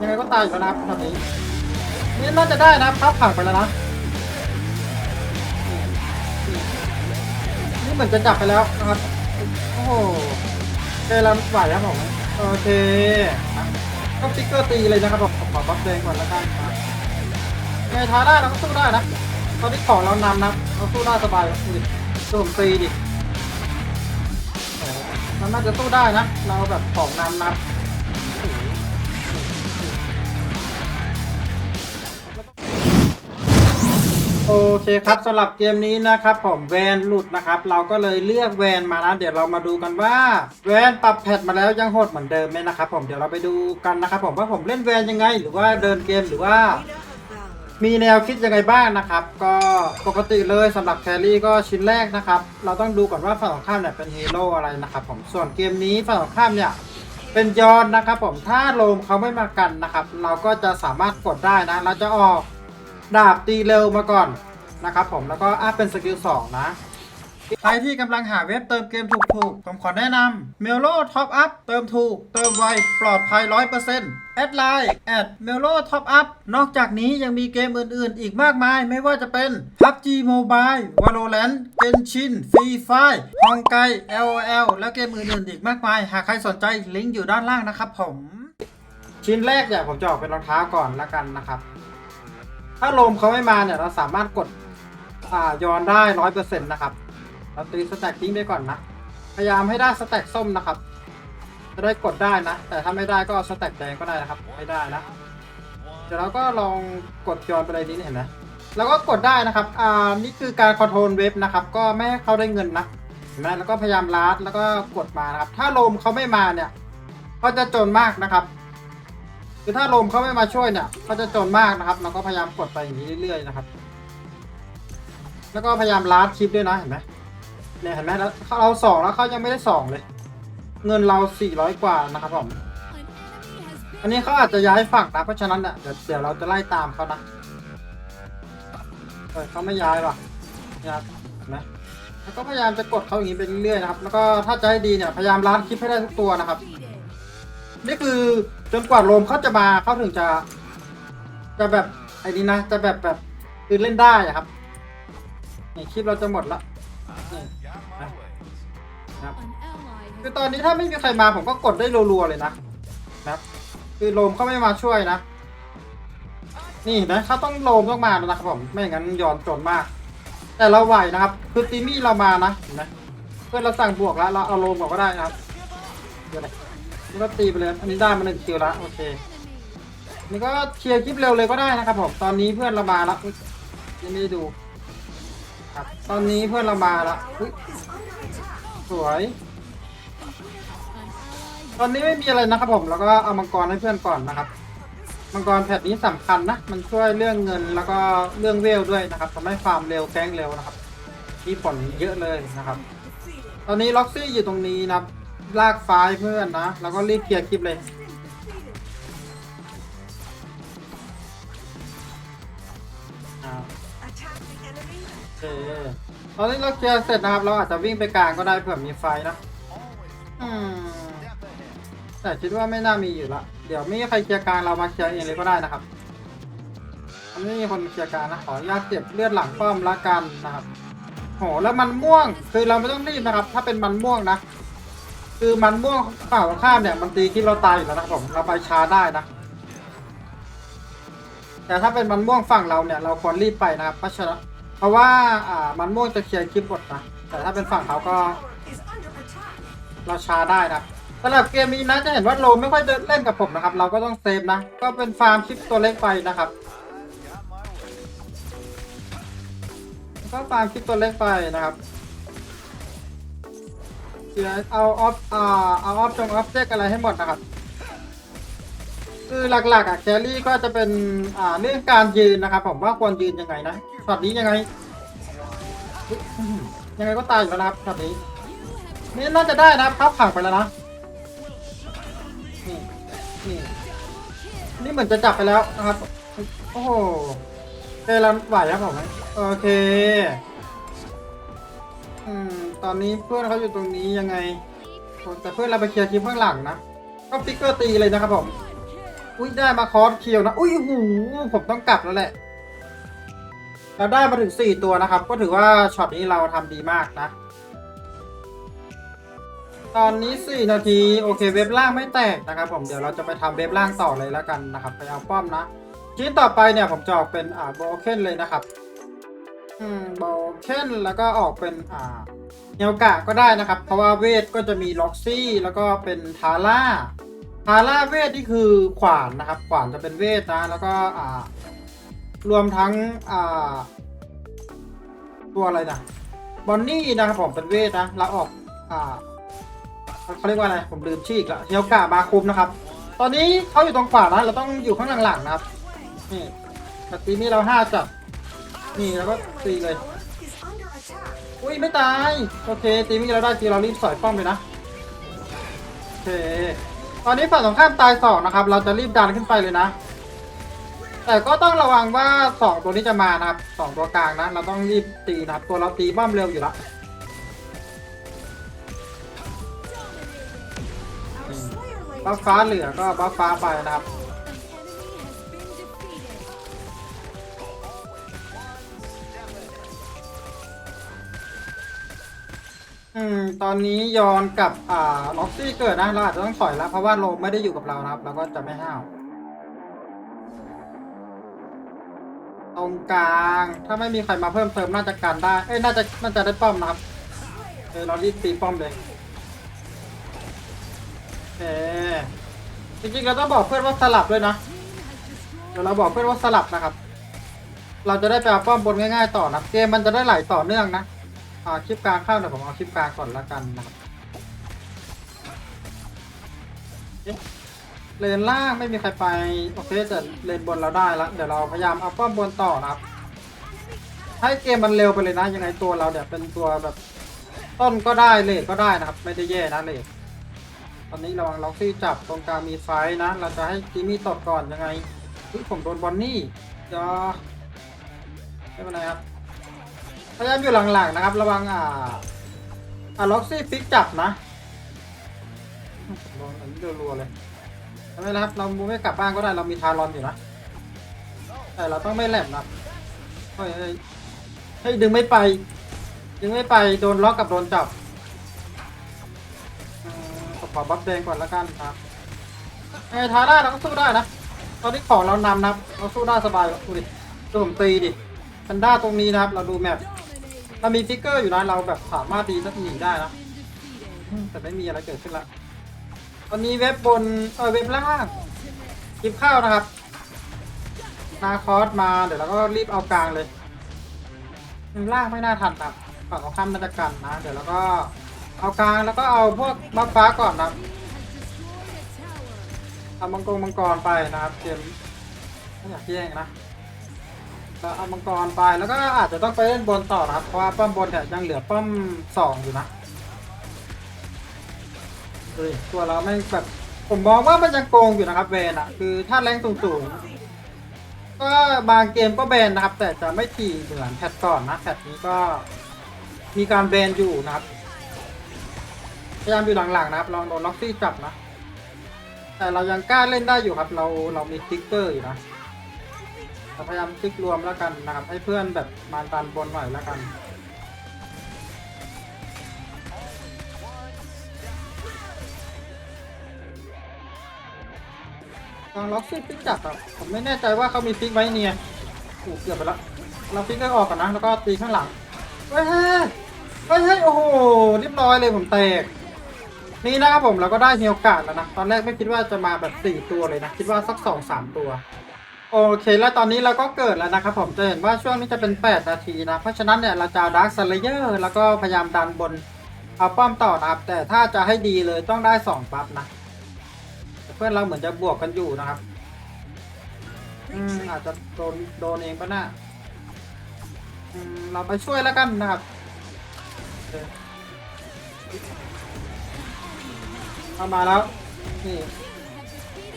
ยังไงก็ตายอยู่แล้วนะครับนนี้นี่น่าจะได้นะครับพับผังไปแล้วนะ นี่เหมือนจะจับไปแล้วนะครับ โอ้โหเจเราไหวครับผมโอเคก็ติ๊กเกอร์ตีเลยนะครับผมขอบัฟแดงก่อนแล้วกันนะยังไงท้าได้เราก็สู้ได้นะตอนนี้ของเรานำนะเราสู้ได้สบายดิสู้ผมตีดิมันน่าจะสู้ได้นะ เราแบบของนำนะ โอเคครับสำหรับเกมนี้นะครับผมแวนหลุดนะครับ เราก็เลยเลือกแวนมานะเดี๋ยวเรามาดูกันว่า แวนปรับแพทมาแล้วยังโหดเหมือนเดิมไหมนะครับผมเดี๋ยวเราไปดูกันนะครับผมว่าผมเล่นแวนยังไง หรือว่าเดินเกมหรือว่า มีแนวคิดยังไงบ้างนะครับ ก็ปกติเลยสำหรับแครี่ก็ชิ้นแรกนะครับ เราต้องดูก่อนว่าฝั่งตรงข้ามเนี่ยเป็นฮีโร่อะไรนะครับผมส่วนเกมนี้ฝั่งตรงข้ามเนี่ยเป็นยอนนะครับผมถ้าโลมเขาไม่มากันนะครับ เราก็จะสามารถกดได้นะเราจะออก ดาบตีเร็วมาก่อนนะครับผมแล้วก็อัพเป็นสกิล2นะใครที่กำลังหาเว็บเติมเกมถูกๆ ผมขอแนะนำเมลโลท็อปอัพเติมถูก เติมไว ปลอดภัย 100%แอดไลน์แอดเมลโลท็อปอัพนอกจากนี้ยังมีเกมอื่นๆ อีกมากมาย ไม่ว่าจะเป็น PUBG Mobile Valorant Genshin Free Fire ฮองไก LOL และเกมอื่นๆ อีกมากมาย หากใครสนใจลิงก์อยู่ด้านล่างนะครับผม ชิ้นแรกเนี่ยผมจะออกเป็นรองเท้าก่อนละกันนะครับ ถ้าลมเขาไม่มาเนี่ยเราสามารถกดอ่าย้อนได้ร้อยเปอร์เซ็นต์นะครับเราตีสแต็กทิ้งไปก่อนนะ พยายามให้ได้สแต็กส้มนะครับ จะได้กดได้นะ แต่ถ้าไม่ได้ก็สแต็กแดงก็ได้นะครับ ไม่ได้นะ เดี๋ยวเราก็ลองกดย้อนไปเลยนี้เห็นไหมแล้วก็กดได้นะครับ อ่า นี่คือการคอนโทรลเว็บนะครับ ก็ไม่ให้เขาได้เงินนะเห็นไหมแล้วก็พยายามลัดแล้วก็กดมานะครับ ถ้าลมเขาไม่มาเนี่ย ก็จะจนมากนะครับ คือถ้าลมเขาไม่มาช่วยเนี่ยเขาจะจนมากนะครับ เราก็พยายามกดไปอย่างนี้เรื่อยๆนะครับ แล้วก็พยายามลัดคลิปด้วยนะเห็นไหมเนี่ยเห็นไหมแล้วเราสองแล้วเขายังไม่ได้สองเลย เงินเราสี่ร้อยกว่านะครับผมอันนี้เขาอาจจะย้ายฝั่งนะเพราะฉะนั้นเนี่ยเดี๋ยวเดี๋ยวเราจะไล่ตามเขานะเออเขาไม่ย้ายหรอกย้ายเห็นไหมแล้วก็พยายามจะกดเขาอย่างนี้ไปเรื่อยๆนะครับ แล้วก็ถ้าจะให้ดีเนี่ยพยายามล้านคลิปให้ได้ทุกตัวนะครับ นี่คือ จนกว่าโรมเขาจะมาเขาถึงจะ จะแบบไอ้นี้นะ จะแบบแบบคือเล่นได้อะครับนี่คลิปเราจะหมดละนี่นะครับคือตอนนี้ถ้าไม่มีใครมาผมก็กดได้รัวๆเลยนะนะครับ คือโรมเขาไม่มาช่วยนะ นี่นะเขาต้องโรมต้องมาแล้วนะครับผมไม่อย่างนั้นย้อนจนมาก แต่เราไหวนะครับคือตีมี่เรามานะเห็นไหมเพื่อนเราสั่งบวกแล้วเราเอาโรมก่อนก็ได้นะครับเดี๋ยวเลย นี่ก็ตีไปเลยอันนี้ได้มาหนึ่งคิวแล้วโอเค นี่ก็เคลียร์คลิปเร็วเลยก็ได้นะครับผม ตอนนี้เพื่อนเรามาแล้วยังไม่ได้ดูครับตอนนี้เพื่อนเรามาแล้วสวย ตอนนี้ไม่มีอะไรนะครับผม แล้วก็เอามังกรให้เพื่อนก่อนนะครับ มังกรแพทนี้สำคัญนะ มันช่วยเรื่องเงินแล้วก็เรื่องเวลด้วยนะครับทำให้ฟาร์มเร็วแกล้งเร็วนะครับ มีผลเยอะเลยนะครับ ตอนนี้ล็อกซี่อยู่ตรงนี้นะครับ ลากฟ้าให้เพื่อนนะ แล้วก็รีบเคลียร์คลิปเลย อ่าโอเคตอนนี้เราเคลียร์เสร็จนะครับ เราอาจจะวิ่งไปกลางก็ได้เผื่อมีไฟนะ อืม แต่คิดว่าไม่น่ามีอยู่ละ เดี๋ยวไม่มีใครเคลียร์กลางเรามาเคลียร์เองเลยก็ได้นะครับมันไม่มีคนเคลียร์กลางนะ ขออนุญาตเก็บเลือดหลังป้อมละกันนะครับ โห แล้วมันม่วง คือเราไม่ต้องรีบนะครับ ถ้าเป็นมันม่วงนะ คือมันม่วงฝั่งตรงข้ามเนี่ยมันตีคลิปเราตายอยู่แล้วนะครับผมเราไปช้าได้นะ แต่ถ้าเป็นมันม่วงฝั่งเราเนี่ยเราควรรีบไปนะครับเพราะฉะนั้นเพราะว่าอ่ามันม่วงจะเคลียร์คลิปหมดนะแต่ถ้าเป็นฝั่งเขาก็ เราช้าได้นะสำหรับเกมนี้นะจะเห็นว่าโลไม่ค่อยเล่นกับผมนะครับ เราก็ต้องเซฟนะ ก็เป็นฟาร์มคลิปตัวเล็กไปนะครับก็ฟาร์มคลิปตัวเล็กไปนะครับ เดี๋ยวเอาออฟอ่าเอาออฟจงออฟเจกอะไรให้หมดนะครับ คือหลักๆอะแครี่ก็จะเป็นอ่าเรื่องการยืนนะครับ ผมว่าควรยืนยังไงนะช็อตนี้ยังไงยังไงก็ตายอยู่แล้วนะครับช็อตนี้นี่น่าจะได้นะครับพับผังไปแล้วนะนี่นี่นี่เหมือนจะจับไปแล้วนะครับ โอ้โหเจเราไหวครับผมโอเค อืม ตอนนี้เพื่อนเขาอยู่ตรงนี้ยังไง แต่เพื่อนเราไปเคลียร์คลิปข้างหลังนะก็ฟิกเกอร์ตีเลยนะครับผมอุ้ยได้มาคอร์สเคียวนะ อุ้ยหูผมต้องกลับแล้วแหละเราได้มาถึง 4 ตัวนะครับ ก็ถือว่าช็อตนี้เราทำดีมากนะ ตอนนี้ 4 นาที โอเคเว็บล่างไม่แตกนะครับ ผมเดี๋ยวเราจะไปทำเว็บล่างต่อเลยแล้วกันนะครับ ไปเอาป้อมนะชิ้นต่อไปเนี่ยผมจะออกเป็นอ่าโบเคนเลยนะครับ อืมโบเคนแล้วก็ออกเป็นอ่า นียวกะก็ได้นะครับ เพราะว่าเวทก็จะมีล็อกซี่แล้วก็เป็นทาร่าทาร่าเวทนี่คือขวานนะครับ ขวานจะเป็นเวทนะแล้วก็อ่ารวมทั้งอ่าตัวอะไรนะบอนนี่นะครับผมเป็นเวทนะเราออกอ่าเขาเรียกว่าอะไรผมลืมชื่ออีกล้วเฮียวกะมาคุมนะครับ ตอนนี้เขาอยู่ตรงขวานะเราต้องอยู่ข้างหลังๆนะครับนี่ตีนี้เราห้าจับนี่แล้วก็ตีเลย อุ้ยไม่ตาย โอเค ตีม่เราได้ทีเรารีบสอยป้อมเลยนะ โอเค ตอนนี้ฝั่งตรงข้ามตายสองนะครับ เราจะรีบดันขึ้นไปเลยนะ แต่ก็ต้องระวังว่าสองตัวนี้จะมานะครับสองตัวกลางนะ เราต้องรีบตีนะครับ ตัวเราตีบ้อมเร็วอยู่ล้วบัฟฟ้าเหลือก็บัฟฟ้าไปนะครับ อืมตอนนี้ยอนกับอ่าล็อกซี่เกิดนะเราอาจจะต้องถอยแล้วเพราะว่าโลไม่ได้อยู่กับเรานะครับเราก็จะไม่ห้าวตรงกลางถ้าไม่มีใครมาเพิ่มเติมน่าจะกันได้เอ้ยน่าจะน่าจะได้ป้อมนะครับเออเรารีบตีป้อมเลยโอเคจริงๆเราต้องบอกเพื่อนว่าสลับด้วยนะเดี๋ยวเราบอกเพื่อนว่าสลับนะครับ เราจะได้ไปเอาป้อมบนง่าย ๆ ต่อนะเกมมันจะได้ไหลต่อเนื่องนะ อ่าคลิปกลางเข้าเดี๋ยวผมเอาคลิปกลางก่อนละกันนะครับเลนล่างไม่มีใครไปโอเคแต่เลนบนเราได้ล้วเดี๋ยวเราพยายามเอาป้อมบนต่อนะครับ ให้เกมมันเร็วไปเลยนะยังไงตัวเราเนี่ยเป็นตัวแบบ ต้นก็ได้เลทก็ได้นะครับ ไม่ได้แย่นะเลทตอนนี้ระวังล็อกซี่จับตรงกลางมีไฟนะ เราจะให้จิมมี่ตดก่อนยังไงอุ๊ยผมโดนบอนนี่จะไม่เป็นไรครับ ยายามอยู่หลังๆนะครับ ระวังอ่าอ่าล็อกซี่ฟิกจับนะโดนอันนี้รัวๆเลยไม่เป็นไรครับ เราไม่กลับบ้านก็ได้เรามีทารอนอยู่นะ แต่เราต้องไม่แหลมนะครับเฮ้ยเฮ้ดึงไม่ไป ดึงไม่ไปโดนล็อกกับโดนจับอืมขอบัฟแดงก่อนละกันครับไอ้ทาร่าเราก็สู้ได้นะ ตอนนี้ของเรานำนะเราสู้ได้สบายดูดิดูผมตีดิพันด้าตรงนี้นะครับ เราดูแมป เรามีฟิกเกอร์อยู่นะเราแบบสามารถตีสักหนีได้นะอืมแต่ไม่มีอะไรเกิดขึ้นละตอนนี้เว็บบนเออเว็บล่างคลิปเข้านะครับ นาคอสมาเดี๋ยวเราก็รีบเอากลางเลยเว็บล่างไม่น่าทันครับฝั่งของข้ามนาจะกันนะ เดี๋ยวเราก็เอากลางแล้วก็เอาพวกบัฟฟ้าก่อนนะครับเอามังกรมังกรไปนะครับเกมไม่อยากแย่งนะ เราเอามังกรไปแล้วก็อาจจะต้องไปเล่นบนต่อนะครับ เพราะว่าป้อมบนเนี่ยยังเหลือป้อมสองอยู่นะเฮ้ยตัวเราไม่แบบผมมองว่ามันยังโกงอยู่นะครับเวนอะคือถ้าแรงสูงๆก็บางเกมก็แบนนะครับ แต่จะไม่ถี่เหมือนแพทก่อนนะแพทนี้ก็มีการแบนอยู่นะครับพยายามอยู่หลังๆนะครับลองโดนล็อกซี่จับนะ แต่เรายังกล้าเล่นได้อยู่ครับ เราเรามีติ๊กเกอร์อยู่นะ พยายามคลิกรวมแล้วกันนะครับให้เพื่อนแบบมาดันบนหน่อยแล้วกันลองล็อกซี่ฟิกจับครับผมไม่แน่ใจว่าเขามีฟิกไว้เนี่ยถูกเกือบไปแล้วเราฟิกก็ออกก่อนนะแล้วก็ตีข้างหลังเฮ้ยเฮ้ยเฮ้ยโอ้โหเรียบร้อยเลยผมแตกนี่นะครับผมเราก็ได้มีโอกาสแล้วนะ ตอนแรกไม่คิดว่าจะมาแบบสี่ตัวเลยนะ คิดว่าสักสองสามตัว โอเค แล้วตอนนี้เราก็เกิดแล้วนะครับผมจะเห็นว่าช่วงนี้จะเป็น 8 นาทีนะ เพราะฉะนั้นเนี่ยเราจะดาร์คสเลเยอร์แล้วก็พยายามดันบนเอาป้อมต่อนะครับ แต่ถ้าจะให้ดีเลยต้องได้2บัฟนะ เพื่อนเราเหมือนจะบวกกันอยู่นะครับ อืมอาจจะโดนโดนเองก็น่าอืมเราไปช่วยแล้วกันนะครับเอามาแล้ว นี่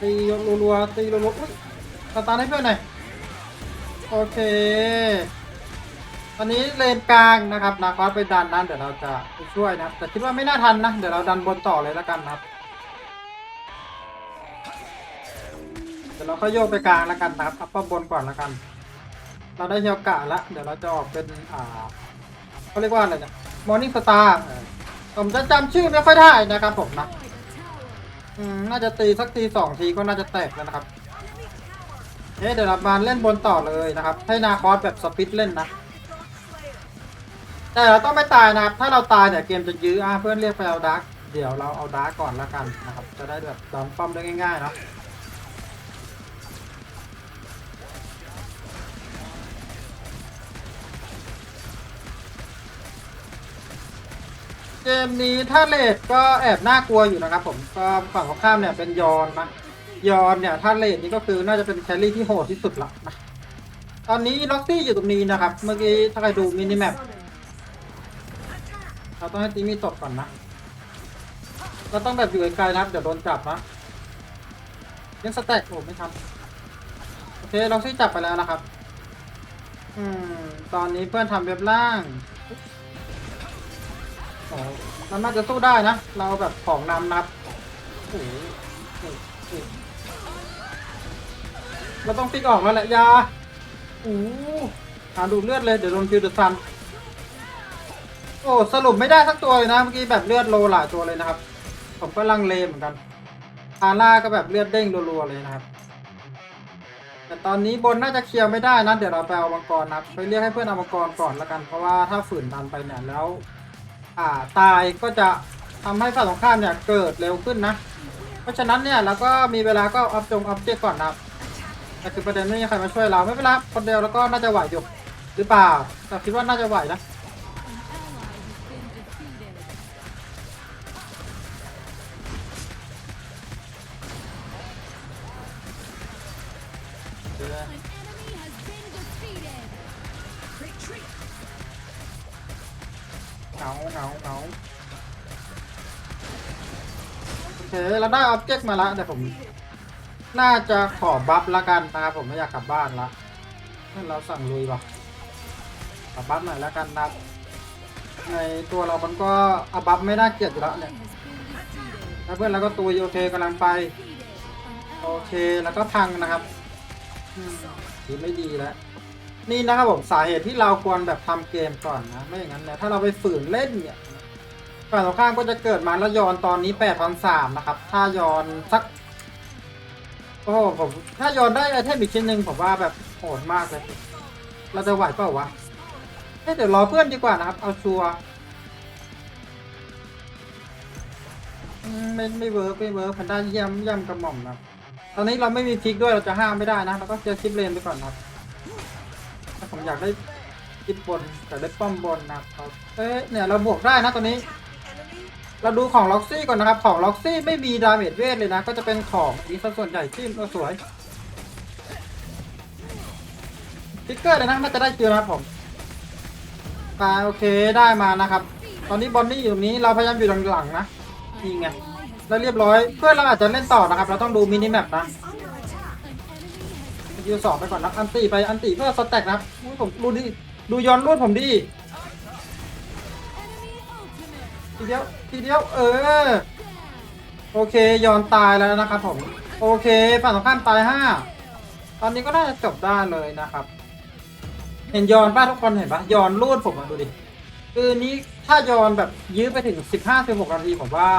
ตีรัวๆตีรัวๆ สตาร์ทให้เพื่อนหน่อย โอเคตอนนี้เลนกลางนะครับนาคอสไปดันนั้นเดี๋ยวเราจะไปช่วยนะครับ แต่คิดว่าไม่น่าทันนะ เดี๋ยวเราดันบนต่อเลยแล้วกันนะครับ เดี๋ยวเราก็โยกไปกลางแล้วกันนะครับอัปเปอร์บนก่อนแล้วกัน เราได้เฮียวกะแล้วเดี๋ยวเราจะออกเป็นอ่าเขาเรียกว่าอะไรเนี่ยมอร์นิ่งสตาร์ผมจะจำชื่อไม่ค่อยได้นะครับผมนะ อืมน่าจะตีสักตีสองทีก็น่าจะแตกแล้วนะครับ เอ๊ะเดี๋ยวเรามาเล่นบนต่อเลยนะครับ ให้นาคอสแบบสปิดเล่นนะ แต่เราต้องไม่ตายนะครับ ถ้าเราตายเนี่ยเกมจะยื้ออะเพื่อนเรียกไปเอาดาร์กเดี๋ยวเราเอาดาร์กก่อนล้วกันนะครับ จะได้แบบดอนป้อมได้ง่ายๆเนาะเกมนี้ถ้าเลดก็แอบน่ากลัวอยู่นะครับผมก็ฝั่งของข้ามเนี่ยเป็นยอนนะ ยอนเนี่ยถ้าเลดนี่ก็คือน่าจะเป็นแครี่ที่โหดที่สุดละนะตอนนี้ล็อกซี่อยู่ตรงนี้นะครับ เมื่อกี้ถ้าใครดูมินิแมปเราต้องให้ตีมีตกก่อนนะเราต้องแบบอยู่ไกลๆนะครับเดี๋ยวโดนจับนะยังสแต็กโอ้ไม่ทำโอเคล็อกซี่จับไปแล้วนะครับ อืม ตอนนี้เพื่อนทำเว็บล่างโอ้มันน่าจะสู้ได้นะ เราแบบของนำนับโอ้ เราต้องฟิกออกแล้วแหละยาโอ้หาดูเลือดเลย เดี๋ยวโดนคิวเดอะซัน โอ้ สรุปไม่ได้สักตัวเลยนะ เมื่อกี้แบบเลือดโลหลายตัวเลยนะครับ ผมก็ลังเลเหมือนกันฮาร่าก็แบบเลือดเด้งรัวๆเลยนะครับ แต่ตอนนี้บนน่าจะเคลียร์ไม่ได้นะ เดี๋ยวเราไปเอามังกรนะครับไปเรียกให้เพื่อนเอามังกรก่อนละกัน เพราะว่าถ้าฝืนดันไปเนี่ยแล้ว อ่า ตายก็จะทำให้ฝ่ายตรงข้ามเนี่ยเกิดเร็วขึ้นนะ เพราะฉะนั้นเนี่ยเราก็มีเวลาก็อัพจงอัพเจกก่อนนะครับแต่คือประเด็นไม่มีใครมาช่วยเราไม่เป็นไรคนเดียวแล้วก็น่าจะไหวอยู่หรือเปล่าแต่คิดว่าน่าจะไหวนะ เคเราได้ออบเจกต์มาแล้วแต่ผม น่าจะขอบัฟละกันนะครับผมไม่อยากกลับบ้านละงั้นเราสั่งลุยว่ะขอบัฟหน่อยละกันนะในตัวเรามันก็อบัฟไม่น่าเกลียดอยู่แล้วเนี่ยแล้วเพื่อนเราก็ตัวโอเคกำลังไปโอเคแล้วก็พังนะครับอืมดีไม่ดีแล้วนี่นะครับผมสาเหตุที่เราควรแบบทำเกมก่อนนะ ไม่อย่างนั้นเนี่ยถ้าเราไปฝืนเล่นเนี่ย ฝ่ายตรงข้ามก็จะเกิดมาแล้วยอนตอนนี้8 0 0นสามนะครับ ถ้ายอนสัก โอ้โหผม ถ้าโยนได้ไอเทมอีกชิ้นหนึ่งผมว่าแบบโหดมากเลย เราจะไหวเปล่าวะเอ้ยเดี๋ยวรอเพื่อนดีกว่านะครับ เอาชัวร์ไม่ไม่เวิร์กไม่เวิร์กพันด้าเยี่ยมเยี่ยมกระหม่อมนะครับ ตอนนี้เราไม่มีพลิกด้วยเราจะห้ามไม่ได้นะเราก็จอคลิปเลนไปก่อนนะครับถ้าผมอยากได้คิปบนแต่ได้ป้อมบนนะครับเอ้ยเนี่ยเราบวกได้นะตอนนี้ เราดูของล็อกซี่ก่อนนะครับ ของล็อกซี่ไม่มีดาเมจเวทเลยนะ ก็จะเป็นของนี้ส่วนใหญ่ที่สวยสติ๊กเกอร์เลยนะน่าจะได้เจอนะครับผมตาโอเคได้มานะครับ ตอนนี้บอนนี่อยู่ตรงนี้เราพยายามอยู่หลังๆนะนี่ไงแล้วเรียบร้อย เพื่อนเราอาจจะเล่นต่อนะครับ เราต้องดูมินิแมปนะยูสอบไปก่อนนะอันตีไปอันตีเพื่อสแต็กนะครับอุ๊ยผมดูดิดูย้อนรูดผมดิ ทีเดียวทีเดียวเออ โอเคยอนตายแล้วนะครับผม โอเคฝั่งตรงข้ามตายห้าตอนนี้ก็น่าจะจบได้เลยนะครับ เห็นยอนป้าทุกคนเห็นปะยอนรูดผมมาดูดิคือนี้ถ้ายอนแบบยื้อไปถึง 15-16นาทีผมว่า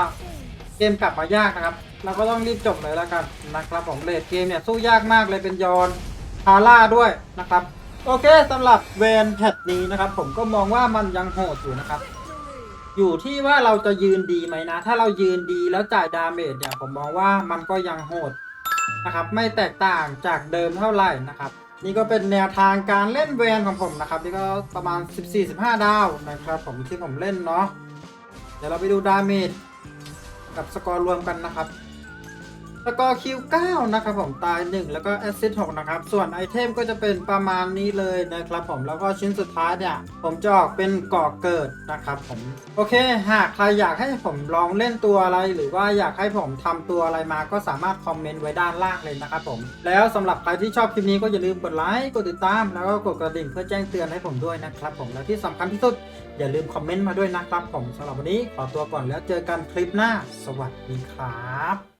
เกมกลับมายากนะครับ เราก็ต้องรีบจบเลยแล้วกันนะครับผมเลดเกมเนี่ยสู้ยากมากเลยเป็นยอนฮาร่าด้วยนะครับ โอเคสำหรับเวนแพทนี้นะครับ ผมก็มองว่ามันยังโหดอยู่นะครับ อยู่ที่ว่าเราจะยืนดีไหมนะ ถ้าเรายืนดีแล้วจ่ายดาเมจเนี่ยผมมองว่ามันก็ยังโหดนะครับ ไม่แตกต่างจากเดิมเท่าไหร่นะครับ นี่ก็เป็นแนวทางการเล่นแวนของผมนะครับ นี่ก็ประมาณ 14-15 ดาวนะครับผมที่ผมเล่นเนาะเดี๋ยวเราไปดูดาเมจกับสกอร์รวมกันนะครับ สกอร์คิว9นะครับผมตาย 1 แล้วก็แอสซิส6นะครับ ส่วนไอเทมก็จะเป็นประมาณนี้เลยนะครับผมแล้วก็ชิ้นสุดท้ายเนี่ย ผมจะออกเป็นก่อเกิดนะครับผม โอเค หากใครอยากให้ผมลองเล่นตัวอะไร หรือว่าอยากให้ผมทำตัวอะไรมาก็สามารถคอมเมนต์ไว้ด้านล่างเลยนะครับผม แล้วสำหรับใครที่ชอบคลิปนี้ก็อย่าลืมกดไลค์กดติดตาม แล้วก็กดกระดิ่งเพื่อแจ้งเตือนให้ผมด้วยนะครับผมและที่สำคัญที่สุดอย่าลืมคอมเมนต์มาด้วยนะครับผมสำหรับวันนี้ขอตัวก่อนแล้วเจอกันคลิปหน้า สวัสดีครับ